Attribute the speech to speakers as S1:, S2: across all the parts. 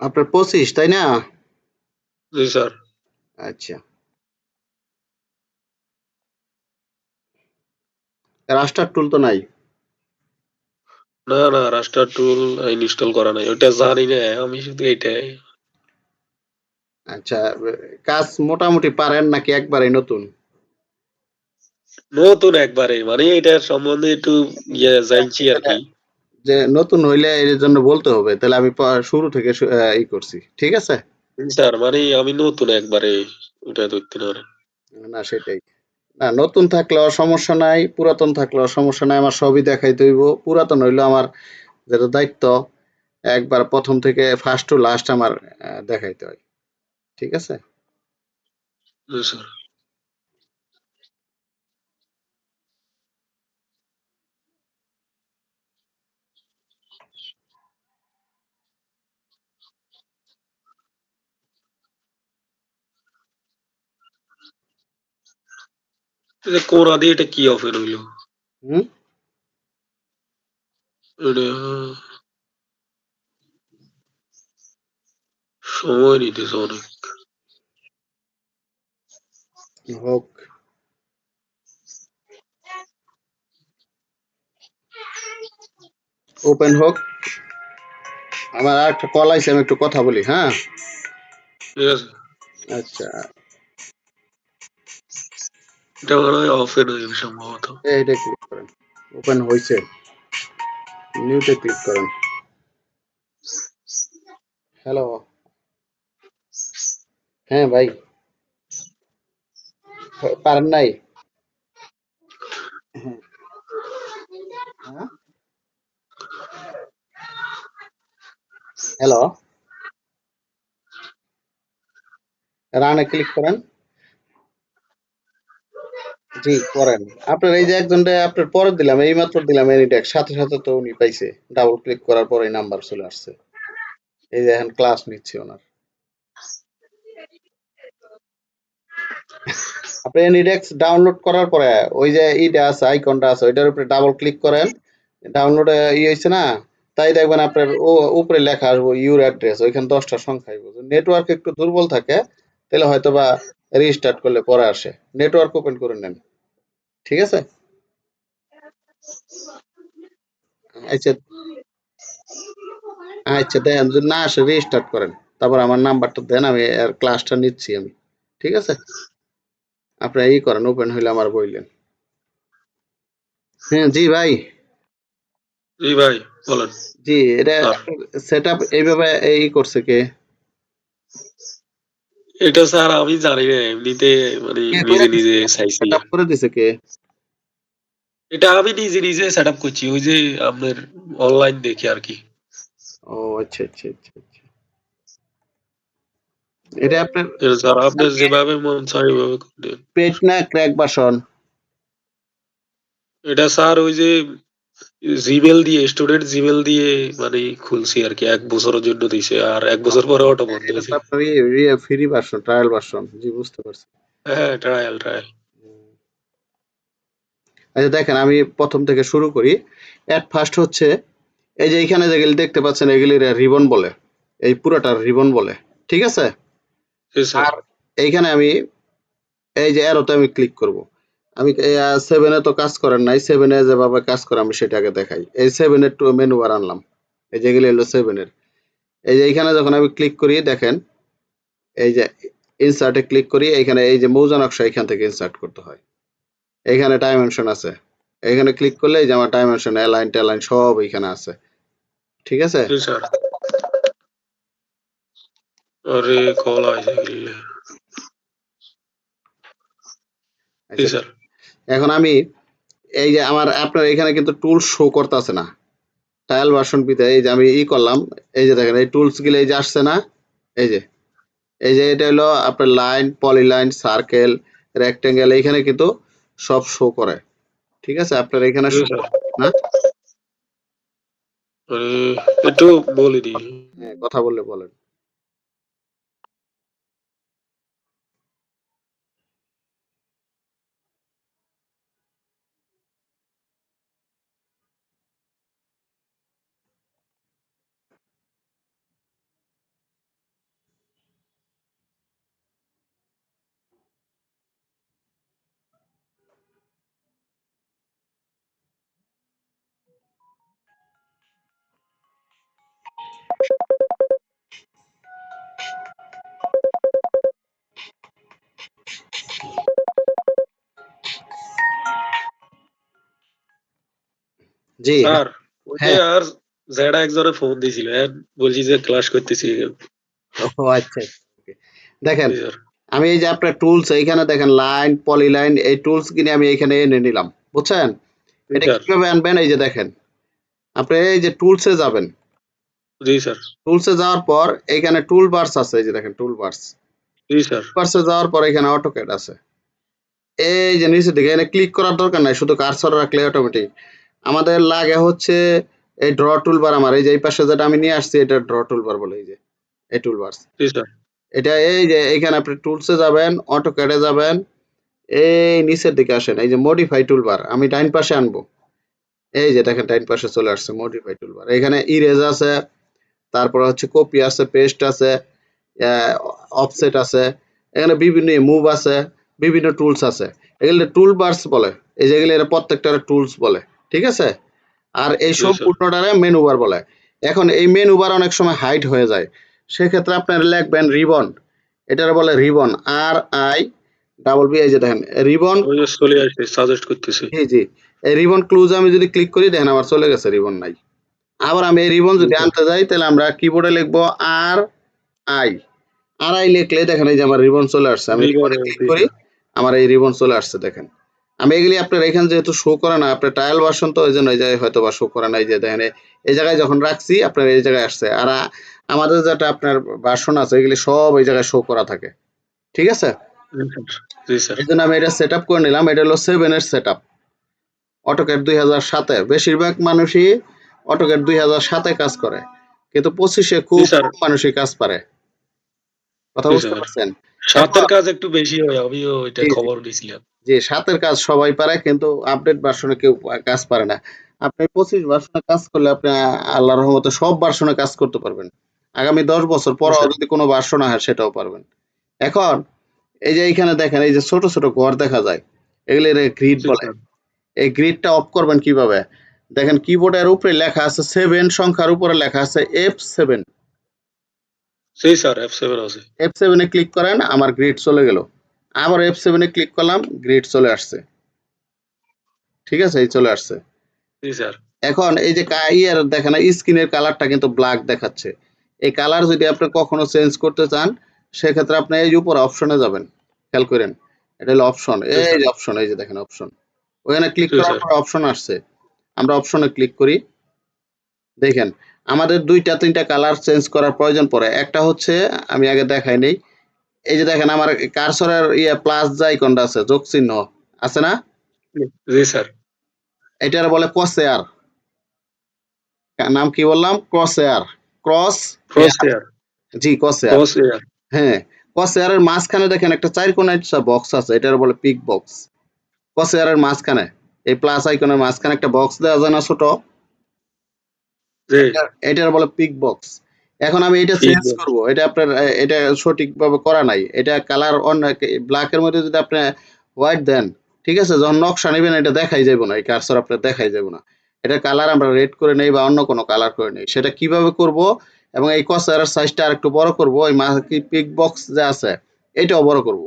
S1: আপনার পঁচিশ তাই না?
S2: জি স্যার।
S1: আচ্ছা। রাস্টার টুল তো নাই?
S2: না না রাস্টার টুল ইনস্টল করা নাই। ওটা জানি না আমি শুধু এইটাই।
S1: আচ্ছা কাজ মোটামুটি পারেন নাকি একবারে নতুন?
S2: নতুন একবারে মানে এটার সম্বন্ধে একটু ইয়ে জানছি আর কি।
S1: যে নতুন হইলে এর জন্য বলতে হবে। তাহলে আমি শুরু থেকে ই করছি। ঠিক আছে?
S2: স্যার মানে আমি নতুন একবারে ওটা ধরতে পারেন।
S1: না সেটাই। না নতুন থাকলেও সমস্যা নাই পুরাতন থাকলেও সমস্যা নাই আমার সবই দেখাইতে হইব পুরাতন হইল আমার যেটা দায়িত্ব একবার প্রথম থেকে ফার্স্ট টু লাস্ট আমার দেখাইতে হয়। ঠিক আছে?
S2: জি স্যার। যে কোনা দিয়ে এটা কি অফার হইল
S1: হুম
S2: এটা সময় নিতেছে অনেক
S1: হোক ওপেন হোক আমার আর একটা কল আইছে আমি একটু কথা বলি হ্যাঁ
S2: ঠিক আছে
S1: আচ্ছা
S2: এটা সম্ভবত।
S1: ক্লিক করেন। ওপেন ক্লিক করেন। হ্যালো হ্যাঁ ভাই। পারেন নাই? হ্যাঁ? হ্যালো রানে ক্লিক করেন। জি, করেন। আপনার এই যে একজনটা আপনার পরে দিলাম, এই মাত্র দিলাম এনিটেক সাথে সাথে তো উনি পাইছে। ডাবল ক্লিক করার পরে নাম্বার চলে আসছে। এই যে এখন ক্লাস নিচ্ছি ওনার। আপনি এনিডেক্স ডাউনলোড করার পরে, ওই যে ইটা আছে আইকনটা আছে, ওইটার উপরে ডাবল ক্লিক করেন। ডাউনলোডে ই হয়েছে না, তাই দেখবেন আপনার উপরে লেখা আসব ইউর অ্যাড্রেস ওইখানে দশটা সংখ্যা আইবো। নেটওয়ার্ক একটু দুর্বল থাকে, তাহলে হয়তো বা রিস্টার্ট করলে পরে আসে। নেটওয়ার্ক ওপেন করে নেন। ঠিক আছে? আচ্ছা আচ্ছা দেন যদি না আসে রিস্টার্ট করেন। তারপর আমার নাম্বারটা দেন আমি আর ক্লাসটা নিচ্ছি আমি। ঠিক আছে? আপনারা ই করেন ওপেন হইলে আমার বললেন হ্যাঁ জি ভাই।
S2: জি ভাই বলেন।
S1: জি এটা সেট আপ এইভাবে এই করছে কে?
S2: এটা স্যার আমি জানি না এমনিতে মানে নিজে নিজে চাইছি।
S1: সেট আপ করে দিছে কে?
S2: এটা আমি নিজে নিজে সেট আপ করছি ওই যে আপনার অনলাইন দেখে আর কি।
S1: ও আচ্ছা আচ্ছা আচ্ছা আচ্ছা। এটা আপনার
S2: স্যার আপনার যেভাবে মন চায় ওইভাবে
S1: পেজ না ক্র্যাক ভার্সন
S2: এটা স্যার ওই যে জিমেল দিয়ে স্টুডেন্ট জিমেল দিয়ে মানে খুলছি আর কি এক বছরের জন্য দিছে আর এক বছর পরে ওটা বন্ধ হয়েছে।
S1: ফ্রি ভার্সন ট্রায়াল ভার্সন জি বুঝতে পারছি।
S2: হ্যাঁ ট্রায়াল ট্রায়াল
S1: আচ্ছা দেখেন আমি প্রথম থেকে শুরু করি। এট ফার্স্ট হচ্ছে এই যে এখানে যেগুলি দেখতে পাচ্ছেন এগুলি রিবন বলে এই পুরোটা রিবন বলে ঠিক আছে? আর এইখানে আমি এই যে অ্যারোতে আমি ক্লিক করব। আমি সেভেনে তো কাজ করেন নাই সেভেনে যেভাবে কাজ করে আমি সেটাকে দেখাই। এই সেভেনের টু মেনু বার আনলাম। এই যেগুলি হলো সেভেনের এই যে এইখানে যখন আমি ক্লিক করি দেখেন এই যে ইনসার্টে ক্লিক করি এইখানে এই যে মৌজা নকশা এখান থেকে ইনসার্ট করতে হয়। এইখানে ডাইমেনশন আছে। এখানে ক্লিক করলে এই যে আমার ডাইমেনশন অ্যালাইন ট্যালাইন সব এখানে আছে। ঠিক আছে?
S2: আরে কল জি
S1: আচ্ছা,
S2: স্যার।
S1: এখন আমি এই যে আমার আপনার এখানে কিন্তু টুলস শো করতেছে না। ট্রায়াল ভার্সন পিতে এই যে আমি ই করলাম এই যে দেখেন এই টুলসগুলো এই যে আসছে না এই যে এই যে এটা হলো আপনার লাইন পলিলাইন সার্কেল রেক্টেঙ্গেল এইখানে কিন্তু সব শো করে। ঠিক আছে? আপনার এখানে show
S2: স্যার
S1: না?
S2: একটু বলে দিই।
S1: হ্যাঁ, কথা বললে বলেন। জি।
S2: স্যার ওই যে
S1: হ্যাঁ।
S2: আর জেডা একজনে ফোন দিছিল হ্যাঁ বলছি যে ক্লাস করতেছি।
S1: ও আচ্ছা দেখেন
S2: স্যার
S1: আমি এই যে আপনার টুলস এইখানে দেখেন লাইন পলি লাইন এই টুলস কিনে আমি এখানে এনে নিলাম বুঝছেন? এটা কীভাবে আনবেন? এই যে দেখেন আপনি এই যে টুলসে যাবেন।
S2: জি স্যার
S1: টুলসে যাওয়ার পর এখানে টুল বার্স আছে এই যে দেখেন টুল বার্স
S2: জি স্যার
S1: বার্সে যাওয়ার পর এখানে অটোক্যাড আছে। এই যে নিচের দিকে এখানে ক্লিক করার দরকার নাই শুধু কার্সর রাখলে অটোমেটিক আমাদের লাগে হচ্ছে এই ড্র টুলবার আমার। এই যে এই পাশে যেটা আমি নিয়ে আসছি এটা ড্র টুলবার বলে এই যে এই টুলবার্স
S2: জি
S1: এটা এই যে এইখানে আপনি টুলসে যাবেন অটো ক্যাডে যাবেন এই নিচের দিকে আসেন এই যে মডিফাই টুলবার আমি ডাইন পাশে আনব। এই যে দেখেন ডাইন পাশে চলে আসছে মডিফাই টুলবার এখানে ইরেজ আছে তারপর হচ্ছে কপি আছে পেস্ট আছে অফসেট আছে এখানে বিভিন্ন মুভ আছে বিভিন্ন টুলস আছে। এগুলো টুল বার্স বলে এই যেগুলো এরা প্রত্যেকটা টুলস বলে। ঠিক আছে? আর এই। সম্পূর্ণটারে মেনু বার বলে। এখন এই মেনু বার অনেক সময় হাইট হয়ে যায়। সেক্ষেত্রে আপনারা লিখবেন রিবন এটার বলে ribbon R I double B এই যে দেখেন রিবন
S2: চলে আসছে সাজেস্ট করতেছি।
S1: জি জি। এই রিবন ক্লুজ আমি যদি ক্লিক করি দেখেন আমার চলে গেছে রিবন নাই। আবার আমি এই রিবন যদি আনতে যাই তাহলে আমরা কিবোর্ডে লিখব আর আই আর আই লিখলে দেখেন এই যে আমার রিবন চলে আসছে। আমি ক্লিক করি আমার এই রিবন চলে আসছে দেখেন। আমি এগুলি আপনার এখানে যেহেতু শো করে না আপনার ট্রায়াল ভার্সন তো ওই জন্য এই জায়গায় হয়তো বা শো করে না এই যে দেখেন এই- জায়গায় যখন রাখছি আপনার এই জায়গায় আসছে। আর আমাদের যেটা আপনার ভার্সন আছে এগুলি সব এই জায়গায় শো করা থাকে। ঠিক আছে? এই জন্য আমি এটা সেট আপ করে নিলাম। এটা হলো সেভেন এর সেট আপ দুই হাজার সাতে। বেশিরভাগ মানুষই অটোক্যাড দুই হাজার সাতে কাজ করে। কিন্তু পঁচিশে খুব মানুষই কাজ পারে। কথা বুঝতে পারছেন?
S2: সাতের কাজ একটু বেশি হয়। খবর
S1: যে সাতের কাজ সবাই পারে কিন্তু আপডেট ভার্সনে কেউ কাজ পারে না। আপনি পঁচিশ ভার্সনে কাজ করলে আপনি আল্লাহর রহমতে সব ভার্সনে কাজ করতে পারবেন। আগামী দশ বছর পর
S2: আচ্ছা।
S1: যদি কোনো ভার্সন হয় সেটাও পারবেন। এখন এই যে এইখানে দেখেন এই যে ছোট ছোট ঘর দেখা যায় এগুলো গ্রিড বলে। এই গ্রিডটা অফ করবেন কীভাবে? দেখেন কিবোর্ডের উপরে লেখা আছে সেভেন সংখ্যার উপরে লেখা আছে এফ সেভেন
S2: জি স্যার এফ সেভেন আছে।
S1: এফ সেভেনে ক্লিক করেন আমার গ্রিড চলে গেল। আবার এফ সেভেনে ক্লিক করলাম গ্রিড চলে আসছে। ঠিক আছে? এই চলে আসছে। এখন এই যে ইয়ের দেখেন স্ক্রিনের কালারটা কিন্তু ব্ল্যাক দেখাচ্ছে। এই কালার যদি আপনি কখনো চেঞ্জ করতে চান সেক্ষেত্রে আপনি এই উপর অপশনে যাবেন। খেয়াল করেন এটা হলো অপশন এই যে অপশন এই যে দেখেন অপশন ওখানে ক্লিক করার পর অপশন আসছে। আমরা অপশনে ক্লিক করি। দেখেন আমাদের দুইটা তিনটা কালার চেঞ্জ করার প্রয়োজন পড়ে। একটা হচ্ছে আমি আগে দেখাই নেই এই যে দেখেন আমার কারসরের ইয়ে প্লাস যে আইকনটা আছে যোগ চিহ্ন আছে না?
S2: জি স্যার।
S1: এটার বলে ক্রসেয়ার নাম কি বললাম? ক্রসেয়ার ক্রস
S2: ক্রস এয়ার
S1: জি
S2: ক্রস এয়ার
S1: হ্যাঁ ক্রসেয়ারের মাঝখানে দেখেন একটা চার কোণের বক্স আছে এটার বলে পিক বক্স ক্রসেয়ারের মাঝখানে এই প্লাস আইকনের মাঝখানে একটা বক্স দেওয়া যায় না ছোট?
S2: জি।
S1: এটার বলে পিক বক্স এখন আমি এটা চেঞ্জ. করব। এটা আপনার এটা সঠিকভাবে করা নাই। এটা কালার অন্য ব্ল্যাকের মধ্যে যদি আপনি হোয়াইট দেন ঠিক আছে? যখন নকশা নেবেন এটা দেখাই যাবে না। এই কারসর আপনার দেখাই যাবে না। এটা কালার আমরা রেড করে নেই বা অন্য কোনো কালার করে নেই। সেটা কীভাবে করব? এবং এই কসারের সাইজটা আর একটু বড় করব ওই কি পিক বক্স যে আছে এটাও বড় করব।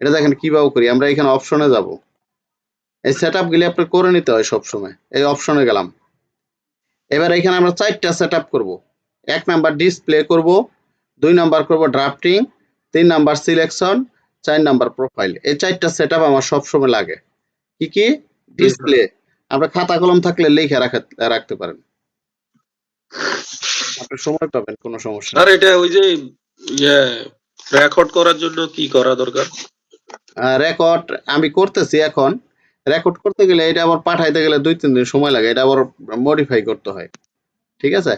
S1: এটা দেখেন কীভাবে করি। আমরা এখানে অপশনে যাব। এই সেট আপ গুলি আপনার করে নিতে হয় সবসময়। এই অপশনে গেলাম। এবার এখানে আমরা চারটা সেট আপ করব। এক নাম্বার ডিসপ্লে করব দুই নাম্বার করব ড্রাফটিং তিন নাম্বার সিলেকশন চার নাম্বার প্রোফাইল এই চারটা সেট আমার সবসময় লাগে। কি কি? ডিসপ্লে আমরা খাতা কলম থাকলে লিখে রাখা- রাখতে পারেন। আপনি সময় পাবেন কোনো সমস্যা
S2: আর এটা ওই যে ইয়ে রেকর্ড করার জন্য কি করা দরকার?
S1: রেকর্ড আমি করতেছি এখন। রেকর্ড করতে গেলে এটা আবার পাঠাইতে গেলে দুই তিন দিন সময় লাগে। এটা আবার মডিফাই করতে হয়। ঠিক আছে?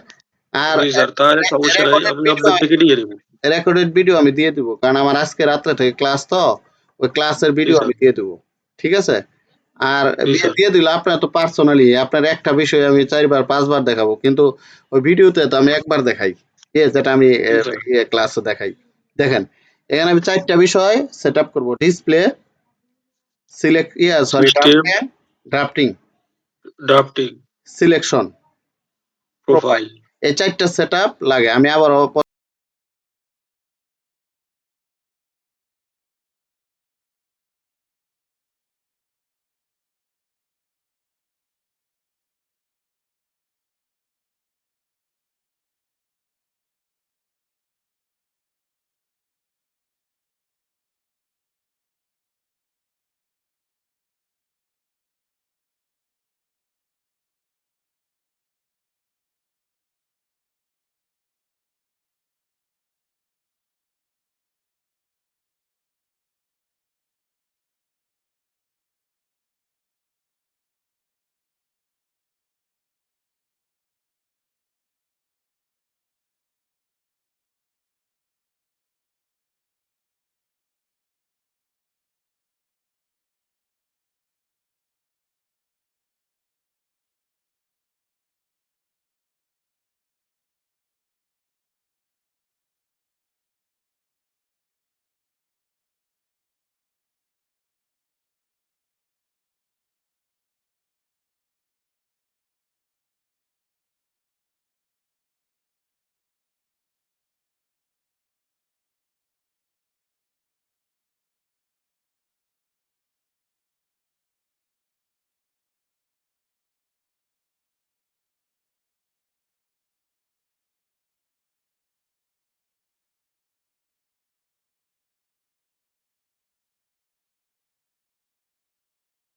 S1: আর
S2: জি স্যার তাহলে সমস্যা আমি আপনার থেকে নিয়ে নেব
S1: রেকর্ডেড ভিডিও আমি দিয়ে দিব কারণ আমার আজকে রাত্রে থেকে ক্লাস তো ওই ক্লাসের ভিডিও আমি দিয়ে দিব ঠিক আছে? আর দিয়ে-। দিলে আপনার তো পার্সোনালি আপনার একটা বিষয় আমি চারবার পাঁচবার দেখাবো কিন্তু ওই ভিডিওতে তো আমি একবার দেখাই ঠিক আছে? যেটা আমি ক্লাসে দেখাই। দেখেন এখানে আমি চারটা বিষয় সেট আপ করব display select yeah sorry drafting
S2: drafting
S1: selection
S2: profile
S1: এই চারটা সেট লাগে। আমি আবারও